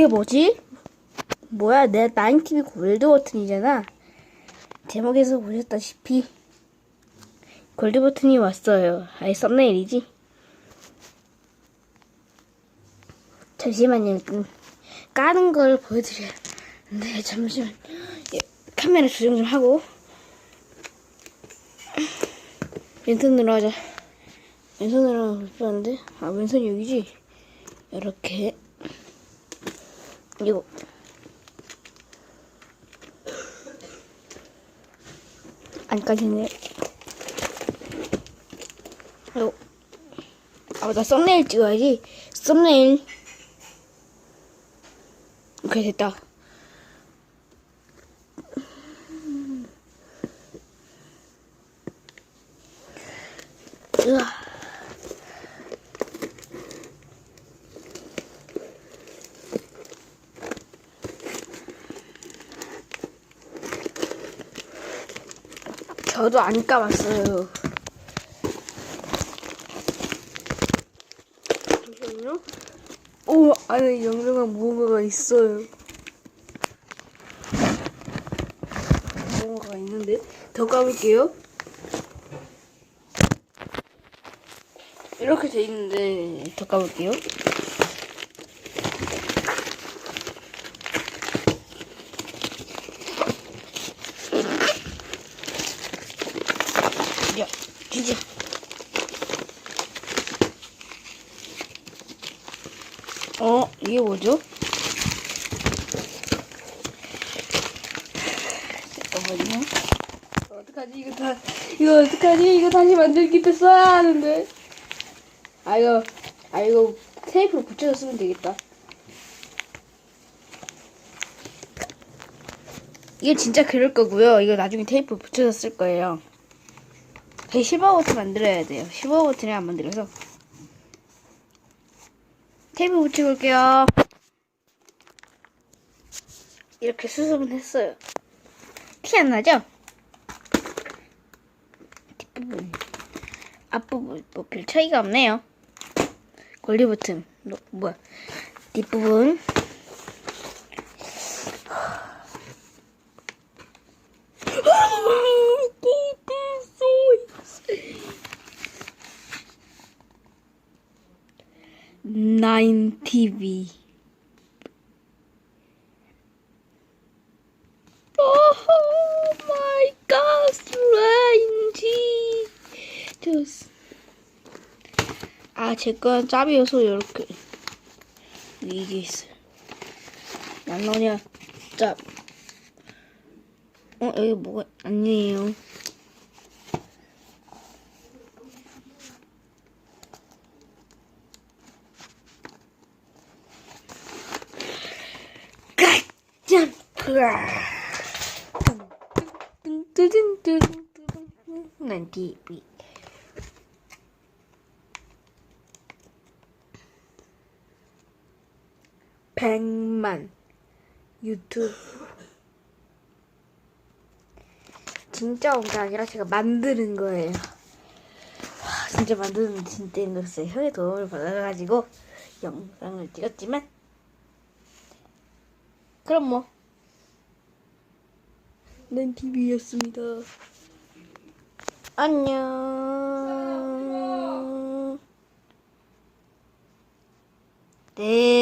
이게 뭐지? 뭐야, 내 나인TV 골드 버튼이잖아. 제목에서 보셨다시피 골드 버튼이 왔어요. 아예 썸네일이지. 잠시만요. 일단 까는 걸 보여드려야. 네, 잠시만. 예, 카메라 조정 좀 하고. 왼손으로 하자. 왼손으로 하면 불편한데? 아, 왼손이 여기지? 이렇게. 이거. 안 까지네. 이거. 아, 나 썸네일 찍어야지. 썸네일. 오케이, 됐다. 저도 안 까봤어요. 잠시만요. 오, 안에 영롱한 무언가가 있어요. 무언가가 있는데? 더 까볼게요. 이렇게 돼 있는데, 더 까볼게요. 야, 진짜. 어, 이게 뭐죠? 잠깐만요. 어떡하지? 이거 다, 이거 어떡하지? 이거 다시 만들기 때 써야 하는데. 아, 이거, 아, 이거 테이프로 붙여서 쓰면 되겠다. 이게 진짜 그럴 거고요. 이거 나중에 테이프 붙여서 쓸 거예요. 저희 실버 버튼 만들어야 돼요. 실버 버튼을 안 만들어서. 테이프 붙이고 올게요. 이렇게 수습은 했어요. 티 안 나죠? 뒷부분. 앞부분, 뭐 별 차이가 없네요. 권리 버튼. 뭐, 뭐야. 뒷부분. 나인 TV. 오 마이 갓, 스트레인지. 좋스. 아, 제 건 짭이어서 이렇게 이게 있어요. 안 나오냐? 짭. 어, 여기 뭐가 아니에요. 짠! 그아. 난 TV. 백만 유튜브 진짜 온 게 아니라 제가 만드는 거예요. 와, 진짜 만드는 게 진짜 힘들었어요. 형의 도움을 받아가지고 영상을 찍었지만 그럼 뭐. 난 TV였습니다. 안녕. 네.